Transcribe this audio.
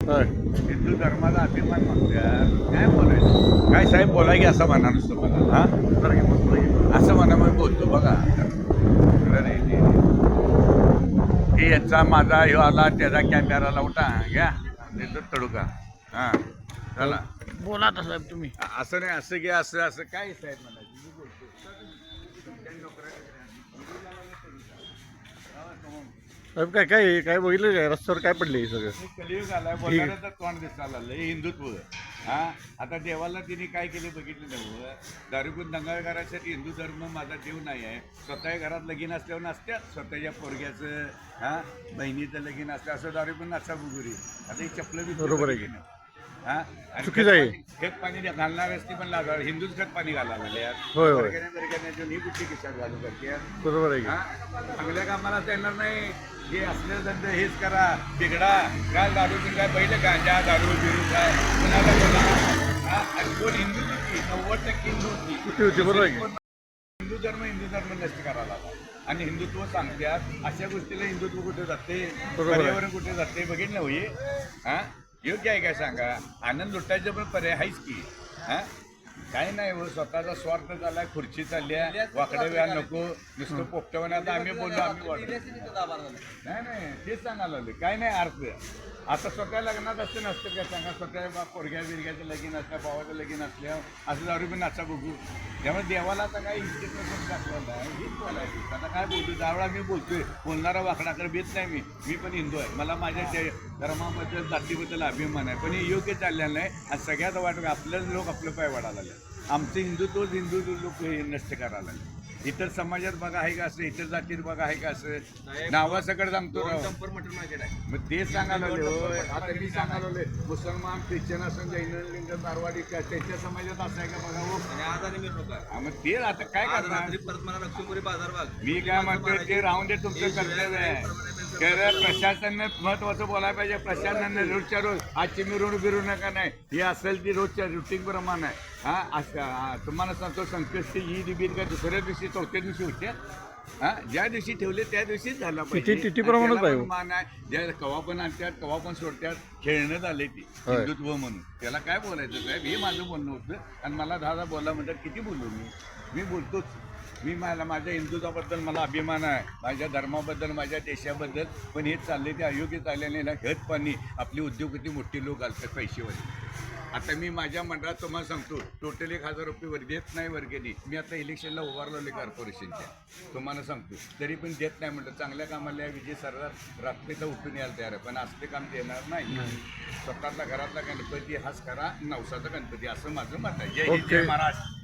हिंदू धर्माचा अभिमान म्हणतात काय बोलायचं? काय साहेब बोला की असं म्हणा नुसतं मला हा? असं म्हणा मग बोलतो बघा. हे याचा माझा ह्यो आला त्याचा कॅमेरा लावटा घ्या. देतो तडुका. हा. चला. बोला साहेब तुम्ही. असं नाही असं घ्या असं असं. काय साहेब म्हणायचं साहेब काय काय काय बघितलं काय? रस्त्यावर काय पडले सगळं? हे कलियुग आलाय बोलणाऱ्याचं तोंड दिसायला लागलं हे हिंदुत्व. हा? आता देवाला तिने काय केले बघितलं नव्हतं दारूपून दंगा करायसाठी हिंदू धर्म माझा देव नाही आहे. स्वतः घरात लगीन असल्यावर नसत्यात. स्वतःच्या पोरग्याचं हा? बहिणीचं लगीन असतं असं दारूपून नसा बुगुरी. आता ही चपलं बी बरोबर आहे की. हा चुकीचं आहे. खेत पाणी घालणार असती पण लागणार हिंदूच खत पाणी घालायला लागले होय, होय. ही कुठली किशा घालू करते बरोबर आहे की हा? चांगल्या कामाला येणार नाही हे असले धंदे हेच करा बिघडा काय दारू काय पहिले गांजा दारू बिरू काय कुणाला बोला हा? आणि कोण हिंदू होती नव्वद टक्के हिंदू होती होती बरोबर आहे की हिंदू धर्म हिंदू धर्म नष्ट करायला आला आणि हिंदुत्व सांगतात अशा गोष्टीला हिंदुत्व कुठे जाते बरोबर आहे. पर्यावरण कुठे जाते बघितलं होई हा योग्य आहे काय सांगा? आनंद लुटायचं पण पर्याय आहेच की. हा? काही नाही हो स्वतःचा स्वार्थ झालाय खुर्ची चालल्या वाकडे व्या नको नुसतं पोपटवण आता आम्ही बोललो आम्ही नाही नाही तेच सांगायला लागले. काय नाही अर्थ आता स्वतः लग्नात असते नसतं काय सांगा. स्वतः बा पोरग्या बिरग्याचं लगीन असल्या भावाचं लगीन असल्यावर असं दारू पण नाचा बघू. त्यामुळे देवाला आता काय इज्जत नसून दाखवायला आहे. हेच बोलायचं आता काय बोलतो त्यावेळा मी बोलतोय बोलणारा वाकडाकडे बेत नाही मी. मी पण हिंदू आहे. मला माझ्या धर्माबद्दल जातीबद्दल अभिमान आहे. पण हे योग्य चाललेलं नाही. आणि सगळ्यात वाटतं आपल्याच लोक आपलं पाय वाढायला लागले. आमचं हिंदुत्वच हिंदू लोक हे नष्ट करायला लागले. इतर समाजात बघा आहे का असं इतर जातीत बघा आहे का असं? नावासकड सांगतो राव. मटन मार्केट आहे मग ते सांगायला. आता मी सांगायला मुसलमान ख्रिश्चन असं जैन लिंग मारवाडी त्यांच्या समाजात असं आहे का बघा हो? होता हा, मग ते आता काय करणार? परत मला लक्ष्मीपुरी बाजार मी काय म्हणतोय ते राहून दे तुमचं कर्तव्य आहे. खरं प्रशासनाने महत्वाचं बोलायला पाहिजे. प्रशासनाने रोजच्या रोज आजची मिरवणूक बिरू नका नाही. ही असेल ती रोजच्या रुटीन प्रमाणे. आहे. हा असं हा, तुम्हाला सांगतो संकष्टी ईद बीद का दुसऱ्या दिवशी चौथ्या दिवशी होते. हा ज्या दिवशी ठेवले त्या दिवशीच झाला पाहिजे. मान आहे ज्या कवा पण आणतात कवा पण सोडतात खेळणं झालंय ती. हिंदुत्व म्हणून. त्याला काय बोलायचं साहेब? हे माझं बोलणं होतं. आणि मला दहा दहा बोलला म्हणतात किती बोललो मी? मी बोलतोच. मी मला माझ्या हिंदुत्वाबद्दल मला अभिमान आहे. माझ्या धर्माबद्दल माझ्या देशाबद्दल पण हे चालले ते अयोग्य चालल्याने ना हेच पाणी आपली उद्योगपती मोठी लोक घालतात पैसेवाले. आता मी माझ्या मंडळात तुम्हाला सांगतो टोटल एक हजार रुपये वर देत नाही वर्गणी. मी आता इलेक्शनला उभारलेले कॉर्पोरेशनच्या तुम्हाला सांगतो. तरी पण देत नाही म्हणतात चांगल्या कामाला या विजय सरदार रात्रीचा उठून यायला तयार आहे. पण असले काम देणार नाही. स्वतःचा घरातला गणपती हाच करा नवसाचा गणपती असं माझं मत आहे. जय हिंद जय. महाराष्ट्र.